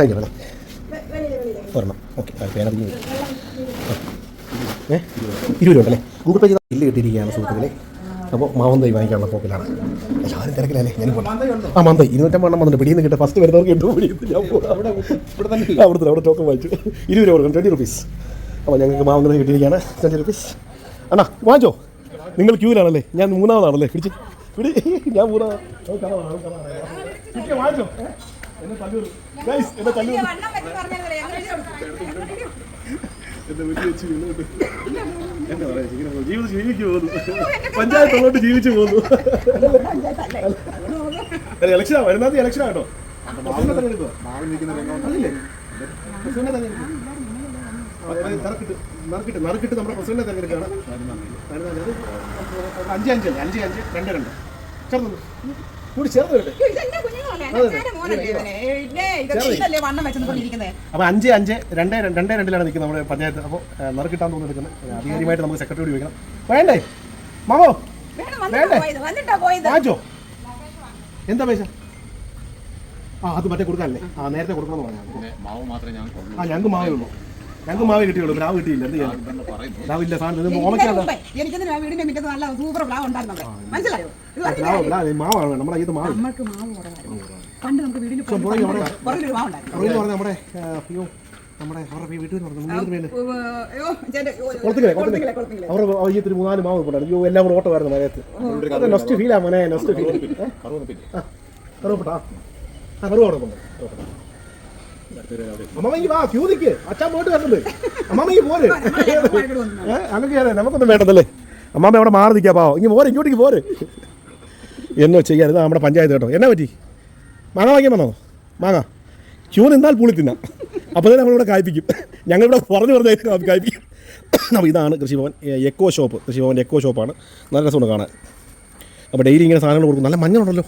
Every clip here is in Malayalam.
അല്ലേ? ഒരെണ്ണം. ഓക്കെ പേന ഏ? ഇരുപത് രൂപ അല്ലേ ഗൂഗിൾ പേ ചെയ്താൽ ബില്ല് കിട്ടിയിരിക്കുകയാണ് സുഹൃത്തുക്കളെ. അപ്പോൾ മാവൻ തൈ വാങ്ങിക്കാനുള്ള പോക്കിലാണ്. എല്ലാവരും തിരക്കിലല്ലേ? ഞാൻ പോകണം ആ മന്തായി ഇരുന്നൂറ്റമ്പതെണ്ണം വന്നിട്ട് പിടിയിൽ നിന്ന് കിട്ടും ഫസ്റ്റ് വരുന്നവർക്ക് കിട്ടും. പിടിയിൽ പോകാം അവിടെ ടോക്കൺ വാങ്ങിച്ചു. ഇരുപത് രൂപ കൊടുക്കും ട്വന്റി റുപ്പീസ് അപ്പോൾ ഞങ്ങൾക്ക് മാവൻ തൈ കിട്ടിയിരിക്കുകയാണ്. ട്വന്റി റുപ്പീസ് അണ്ണാ വാങ്ങിച്ചോ? നിങ്ങൾ ക്യൂവിലാണല്ലേ? ഞാൻ മൂന്നാമതാണല്ലേ. പിടിച്ച്. പിടി. ഞാൻ മൂന്നാമത്. നമുക്ക് കാണാം, നമുക്ക് വാങ്ങിച്ചോ? എന്നെ തല്ലൂര് ഗൈസ് എന്നെ എന്നെ വെച്ച്. എന്താ പറയാ, ഇങ്ങനെ. ജീവിതം ജീവിച്ചു പോകുന്നു. പഞ്ചായത്തുള്ളോട്ട് ജീവിച്ചു പോകുന്നു. ഇലക്ഷനാ വരുന്നത് ഇലക്ഷനാ കേട്ടോ. നറുക്കിട്ട് നറുക്കിട്ട് നമ്മുടെ പ്രസിഡന്റിനെ തെരഞ്ഞെടുക്കുകയാണ് അഞ്ച് അഞ്ച് അഞ്ച് അഞ്ച്. രണ്ട് രണ്ട്. ചേർന്ന് കൂടി അപ്പോൾ അഞ്ച് അഞ്ച് രണ്ട് രണ്ടേ രണ്ടിലാണ് നിൽക്കുന്നത് നമ്മുടെ പഞ്ചായത്ത്. അപ്പോൾ നറുക്കിട്ടാൻ തോന്നുന്നു എടുക്കുന്നത്. അധികാരിയുമായിട്ട് നമുക്ക് സെക്രട്ടറി വിളിക്കണം വേണ്ടേ? മാമോ? വേണ്ടേ? വാങ്ങിച്ചോ എന്താ പൈസ? ആ അത് മറ്റേ കൊടുക്കാനല്ലേ? ആ നേരത്തെ കൊടുക്കണമെന്ന് പറഞ്ഞു പിന്നെ മാവ് മാത്രമേ ഞാൻ കൊള്ളൂ ആ ഞങ്ങൾക്ക് മാവേ ഉള്ളൂ. ഞങ്ങൾക്ക് മാവ് കിട്ടിയുള്ളൂ രാവ് കിട്ടിയില്ല എന്ത് ചെയ്യാൻ പറയുന്നു. സാധനം ഇത് ഓമയ്ക്കല്ല എനിക്കെന്തിനാ വീടിന്റെ മിറ്റത്ത് നല്ല സൂപ്പർ പ്ലാവ് ഉണ്ടായിരുന്നത്? മനസ്സിലായോ? പ്ലാവ് പ്ലാവ് മാവാണ് നമ്മുടെ ഇത് മാവ്. നമ്മൾക്ക് മാവ് കുറവായിരുന്നു. പണ്ട് നമുക്ക് വീടിന് നമ്മുടെ പുറകിലൊരു മാവ് ഉണ്ടായിരുന്നു. പറഞ്ഞ നമ്മുടെ അയ്യോ നമ്മുടെ അവരുടെ വീട്ടിൽ നിന്ന്. അവരുടെ അയ്യത്തിന് മൂന്നാൽ മാവ് കൊണ്ടായിരുന്നു അയ്യോ എല്ലാം കൂടെ ഓട്ടമായിരുന്നു മഴയത്ത്. നൊസ്റ്റ് ഫീലാ മോനെ നൊസ്റ്റ് ഫീൽ കറുവപ്പെട്ടാ. ആ കറുവ അവിടെ കൊണ്ട് അമ്മമ്മ വാ ക്യൂ നിൽക്ക് അച്ഛൻ പോയിട്ട് വരുന്നുണ്ട് അമ്മമ്മ പോര്. അങ്ങനെ ചെയ്യാതെ നമുക്കൊന്നും വേണ്ടതല്ലേ? അമ്മാമ്മ അവിടെ മാറി നിൽക്കാം പാവം. ഇങ്ങനെ പോരെ ഇങ്ങോട്ടേക്ക് പോര്. എന്നോ ചെയ്യാൻ ഇതാ നമ്മുടെ പഞ്ചായത്ത് കേട്ടോ. എന്നാ പറ്റി? മാങ്ങ വാങ്ങിക്കാൻ വന്നോ? മാങ്ങ. ക്യൂ നിന്നാൽ പുളി തിന്നാം. അപ്പോൾ തന്നെ നമ്മളിവിടെ കായ്പിക്കും. ഞങ്ങളിവിടെ പറഞ്ഞു പറഞ്ഞു കായ്പിക്കും. അപ്പോൾ ഇതാണ് കൃഷിഭവൻ എക്കോ ഷോപ്പ് കൃഷിഭവന്റെ എക്കോ ഷോപ്പാണ് നല്ല രസമുണ്ട് കാണാൻ. അപ്പോൾ ഡെയിലി ഇങ്ങനെ സാധനങ്ങൾ കൊടുക്കും. നല്ല മഞ്ഞളുണ്ടല്ലോ.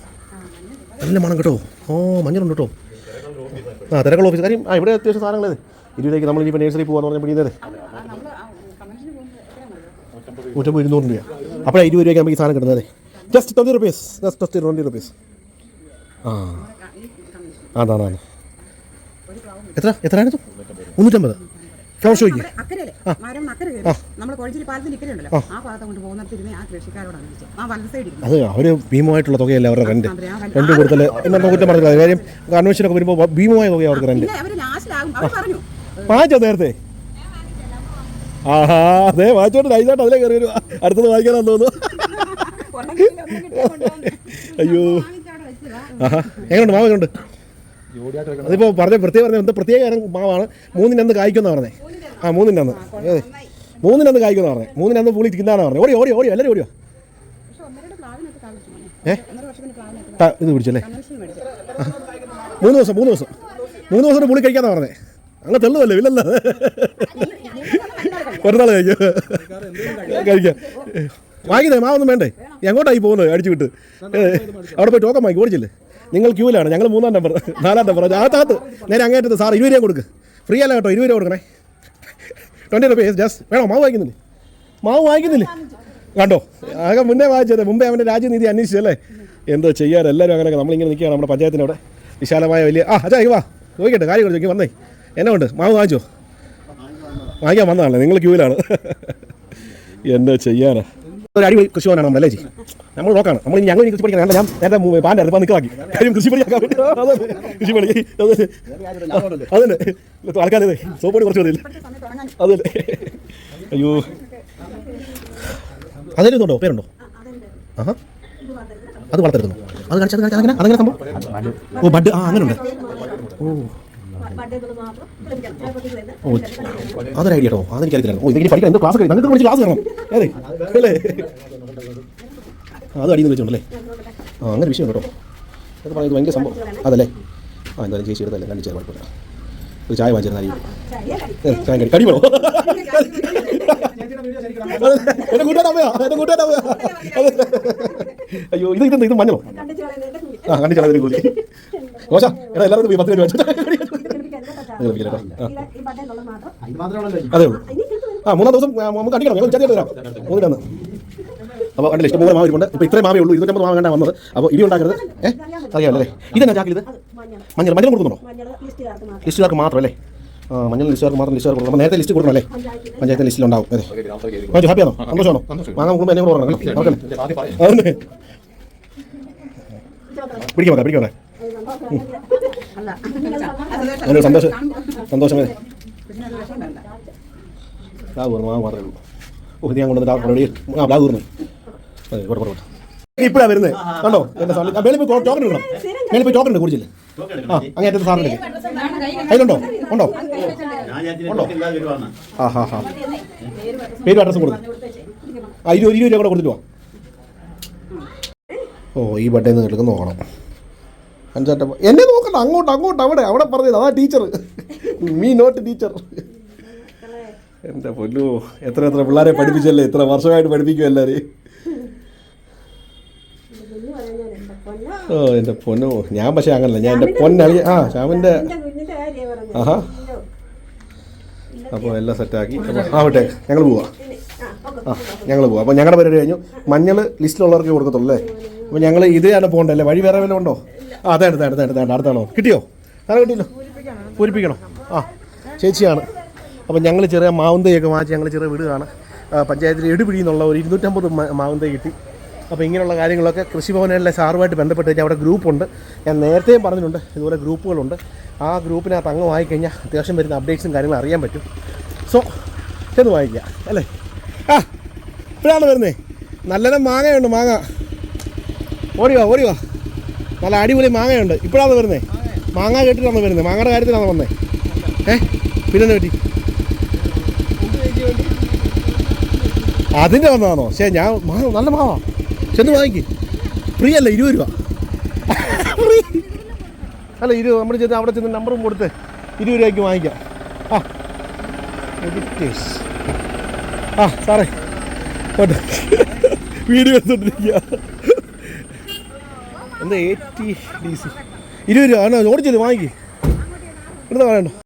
നല്ല മണം കേട്ടോ. ഓ മഞ്ഞളുണ്ട് കേട്ടോ. ആ തിരക്കുള്ള ഓഫീസ് കാര്യം ആ ഇവിടെ അത്യാവശ്യം സാധനങ്ങൾ ഇരുപതേക്ക് നമ്മൾ ഇനിയിപ്പോൾ നേഴ്സറി പോകാന്ന് പറഞ്ഞാൽ പിടിയത് നൂറ്റമ്പത് ഇരുന്നൂറ് രൂപ അപ്പോഴാണ് ഇരുപത് രൂപയ്ക്ക് നമുക്ക് ഈ സാധനം കിട്ടുന്നത് just twenty rupees just twenty rupees ആ. അതാണ് അതാണ്. എത്ര? എത്രയാണ് മുന്നൂറ്റമ്പത്. ഫ്ലവർ ഷോയ്ക്ക് മരം അക്കരെ നമ്മൾ കോഴിച്ചിരി പാലത്തിന്റെ ഇക്കരെ ഉണ്ടല്ലോ. ആ. ഭാഗത്ത് കൊണ്ട് പോകുന്നിടത്തിരുന്ന് ആ കൃഷിക്കാരോടാണ് ആ വലത് സൈഡിൽ അത് അവർ ഭീമമായിട്ടുള്ള തുകയല്ല അവരുടെ റെന്റ് റെന്റ് കൊടുത്തൽ എന്നൊന്നും കുറ്റം പറഞ്ഞില്ല കാര്യം കൺവെൻഷനൊക്കെ വരുമ്പോൾ ഭീമമായ തുകയാണ് അവർക്ക് റെന്റ് വാങ്ങിച്ചോ നേരത്തെ? ആഹാ അതെ വായിച്ചോണ്ട് നൈസായിട്ട് അതിലേ കയറി വരും അടുത്തത് വായിക്കാനാന്ന് തോന്നുന്നു. അയ്യോ. ആഹാ എങ്ങനെയുണ്ട്? മാവ് എങ്ങനെയുണ്ട് അതിപ്പോൾ പറഞ്ഞ പ്രത്യേക പറഞ്ഞ എന്താ പ്രത്യേക ഇനം മാവാണ്. മൂന്നിനന്ന് കായ്ക്കുന്ന പറഞ്ഞേ. ആ മൂന്നിനന്ന് മൂന്നിന്റെ അന്ന് കായ്ക്കുന്ന പറഞ്ഞേ. മൂന്നിനന്ന് പുളി തിന്നാണ് പറഞ്ഞത് ഓടി ഓടി ഓടി എല്ലാവരും ഓടിയോ. ഏ? ഇത് പിടിച്ചല്ലേ? മൂന്ന് ദിവസം മൂന്ന് ദിവസം. മൂന്ന് ദിവസം പുളി കഴിക്കാന്ന് പറഞ്ഞേ. അങ്ങ് തെള്ളുമല്ലേ ഇല്ലല്ലോ. ഒരു നാൾ കഴിക്കും. കഴിക്കാം. വാങ്ങിക്കുന്നേ? മാവൊന്നും വേണ്ടേ? എങ്ങോട്ടായി പോകുന്നത്? അടിച്ചു വിട്ട്. അവിടെ പോയി ടോക്കൺ വാങ്ങി ഓടിച്ചില്ലേ? നിങ്ങൾ ക്യൂവിലാണ്. ഞങ്ങൾ മൂന്നാം നമ്പർ നാലാം നമ്പർ അകത്തകത്ത് നേരെ അങ്ങേറ്റത്ത് സാർ ഇരുപത് രൂപ കൊടുക്ക്. ഫ്രീ അല്ല കേട്ടോ ഇരുപത് രൂപ കൊടുക്കണേ. ട്വന്റി റുപ്പീസ് ജസ്റ്റ് വേണോ? മാവ് വാങ്ങിക്കുന്നില്ലേ? മാവ് വാങ്ങിക്കുന്നില്ലേ? കണ്ടോ? ആകെ മുന്നേ വായിച്ചത്. മുമ്പേ അവന്റെ രാജ്യനീതി അന്വേഷിച്ചല്ലേ എന്തോ ചെയ്യാറ്? എല്ലാവരും അങ്ങനെയൊക്കെ നമ്മളിങ്ങനെ നിൽക്കുകയാണ് നമ്മുടെ പഞ്ചായത്തിനവിടെ വിശാലമായ വലിയ ആ അച്ഛാ വാ. നോക്കിയിട്ട് കാര്യം ചോദിക്കും വന്നേ. എന്നെ ഉണ്ട് മാവ് വാങ്ങിച്ചോ? വാങ്ങിക്കാൻ വന്നതാണല്ലേ? നിങ്ങൾ ക്യൂവിലാണ്. എന്തോ ചെയ്യാനാ ഒരു അടിപൊളി കൃഷിഭവനാണ് നമ്മളല്ലേ ജി? നമ്മൾ നോക്കാണ്. നമ്മൾ ഞങ്ങൾ കൃഷി പഠിക്കാൻ ഞാൻ നേരത്തെ പാന്റെ അടുത്ത് നിൽക്കാക്കി കാര്യം കൃഷി പഠിക്കാൻ കൃഷി അതെ അതന്നെ. ആൾക്കാരേ സോപ്പൊടി കുറച്ച് മതിയില്ല? അതല്ലേ അയ്യോ. അതിലുണ്ടോ പേരുണ്ടോ? ആഹാ. അത് വളർത്തെടുക്കുന്നു അത് കാണിച്ചത് അങ്ങനെ അങ്ങനെ സംഭവം? ഓ ബഡ്. ആ അങ്ങനെ ഉണ്ട് ഓ. അതൊരു ഐഡിയ കേട്ടോ. അതെനിക്കറിയില്ല ഓ ഇതെനിക്ക് പഠിക്കണം എന്തോ ക്ലാസ് കഴിയും നിങ്ങൾക്ക് ക്ലാസ് തരണം അതെ. അല്ലേ? അത് അടിയിൽ നിന്ന് വെച്ചോണ്ടല്ലേ ആ അങ്ങനെ വിഷയം കേട്ടോ. അത് പറയുന്നത് ഭയങ്കര സംഭവം. അതല്ലേ? ആ എന്തായാലും ചേച്ചി എടുത്തല്ലേ കണ്ടിച്ചാൽ കുഴപ്പമില്ല. ഒരു ചായ വാങ്ങിച്ചിരുന്നായിരിക്കും ചായ കടി. കടി. വേണോ? എന്നെ കൂട്ടാനമ്മയാ അയ്യോ ഇത് ഇതെന്താ? ഇത് മഞ്ഞോ ആ കണ്ടിച്ചാളെ കൂലി. മോശ. എടാ എല്ലാവരും പോയി പത്ത് രൂപ കേട്ടോ ആ. അതേ ഉള്ളൂ. ആ മൂന്നാം ദിവസം നമുക്ക് അടിക്കണം ഞങ്ങൾ വിചാരിച്ചു തരാം. മൂന്നിലാണ് അപ്പോൾ കണ്ടില്ല ഇഷ്ടംപോലെ മാവ് ഇരിപ്പുണ്ട്. ഇപ്പോൾ ഇത്രയും മാവേ ഉള്ളൂ. ഇരുന്നൂറ്റമ്പത് മാവ് കണ്ടാണ് വന്നത്. അപ്പോൾ ഇനി ഉണ്ടാക്കരുത്. ഏഹ് അറിയാമല്ലേ ഇതെന്നാ ചാക്കിൽ ഇത്? മഞ്ഞൾ. മഞ്ഞൾ കൊടുക്കുന്നുണ്ടോ? ലിസ്റ്റുകാർക്ക് മാത്രം. അല്ലേ? ആ മഞ്ഞൾ ലിസ്റ്റുകാർക്ക് മാത്രം ലിസ്റ്റുകാർ കൊടുക്കണം അപ്പോൾ നേരത്തെ ലിസ്റ്റ് കൊടുക്കണം അല്ലേ? പഞ്ചായത്ത് ലിസ്റ്റിലുണ്ടാവും അതെ. മാജു ഹാപ്പിയാണോ സന്തോഷമാണോ? വാങ്ങാൻ കൂടുമ്പോൾ എന്നെ കൂടെ ഓർക്കണം പിടിക്കാം ഓക്കെ അങ്ങനെ സന്തോഷം. സന്തോഷമേ. ഉള്ളൂ അതെ കണ്ടോ? ടോക്കൺ എടുക്കണം ടോക്കൺ ഉണ്ട്? ഉണ്ടോ? രൂപ ഓ ഈ ബട്ടയിൽ നിന്ന് എടുക്കുന്ന നോക്കണം അഞ്ചാറ്റ എന്നെ നോക്കണ്ട അങ്ങോട്ട് അങ്ങോട്ട് അവിടെ അവിടെ പറഞ്ഞത് അതാ ടീച്ചർ മീ നോട്ട് ടീച്ചർ. എന്റെ പൊല്ലു എത്ര എത്ര പിള്ളേരെ പഠിപ്പിച്ചല്ലേ? ഇത്ര വർഷമായിട്ട് പഠിപ്പിക്കും എല്ലാവരെയും ഓ എന്റെ പൊന്നു. ഞാൻ പക്ഷേ അങ്ങനല്ല. ഞാൻ എന്റെ പൊന്നളി ആ ശ്യാമിന്റെ ആഹാ. അപ്പോൾ എല്ലാം സെറ്റാക്കി. അപ്പോൾ ആവട്ടെ ഞങ്ങൾ പോവാം. ആ ഞങ്ങൾ പോവാം. അപ്പോൾ ഞങ്ങളുടെ പരിപാടി കഴിഞ്ഞു. മഞ്ഞൾ ലിസ്റ്റിലുള്ളവർക്ക് കൊടുക്കത്തുള്ളൂ അല്ലേ? അപ്പോൾ ഞങ്ങൾ ഇതാണ് പോകണ്ടല്ലേ വഴി വേറെ വല്ലതും ഉണ്ടോ? ആ അതെ അടുത്ത അടുത്ത അടുത്ത അടുത്താണോ കിട്ടിയോ? സാറെ കിട്ടിയല്ലോ? പൂരിപ്പിക്കണം. ആ ചേച്ചിയാണ്. അപ്പോൾ ഞങ്ങൾ ചെറിയ മാവുന്തയൊക്കെ വാങ്ങിച്ച് ഞങ്ങൾ ചെറിയ വിടുകയാണ് പഞ്ചായത്തിൽ എടുപിടി എന്നുള്ള ഒരു ഇരുന്നൂറ്റമ്പത് മാവുന്തൈ കിട്ടി. അപ്പോൾ ഇങ്ങനെയുള്ള കാര്യങ്ങളൊക്കെ കൃഷിഭവനിലെ സാറുമായിട്ട് ബന്ധപ്പെട്ട് കഴിഞ്ഞാൽ അവിടെ ഗ്രൂപ്പുണ്ട്. ഞാൻ നേരത്തെയും പറഞ്ഞിട്ടുണ്ട് ഇതുപോലെ ഗ്രൂപ്പുകളുണ്ട്. ആ ഗ്രൂപ്പിനകത്ത് അങ്ങ് വാങ്ങിക്കഴിഞ്ഞാൽ അത്യാവശ്യം വരുന്ന അപ്ഡേറ്റ്സും കാര്യങ്ങളും അറിയാൻ പറ്റും. സോ ചെന്ന് വാങ്ങിക്കുക അല്ലേ? ആ ഇപ്പോഴാണ് വരുന്നത് നല്ലൊരു മാങ്ങയുണ്ട് മാങ്ങ. ഓടിവാ ഓടിവാ നല്ല അടിപൊളി മാങ്ങയുണ്ട്. ഇപ്പോഴാണ് വരുന്നേ. മാങ്ങ. കേട്ടിട്ടാണ് വരുന്നത് മാങ്ങയുടെ കാര്യത്തിലാണ് വന്നേ. ഏ? പിന്നെ പറ്റി? അതിന്റെ വന്നതാണോ? ശേ ഞാൻ മാങ്ങ നല്ല മാവാ. ചെന്ന് വാങ്ങിക്ക്. ഫ്രീ അല്ല ഇരുപത് രൂപ. ഫ്രീ. അല്ല ഇരുപത് നമ്മൾ ചെന്ന് അവിടെ ചെന്ന് നമ്പറും കൊടുത്ത് ഇരുപത് രൂപയ്ക്ക് വാങ്ങിക്കാം. ആ. ആ സാറേ. വീഡിയോ എടുത്തോണ്ടിരിക്കുക എന്താ എ ടി ഡി സി ഇരുപത് രൂപ. ആണോ ഓടിച്ചത് വാങ്ങിക്ക്. എന്താ പറയണ്ടോ.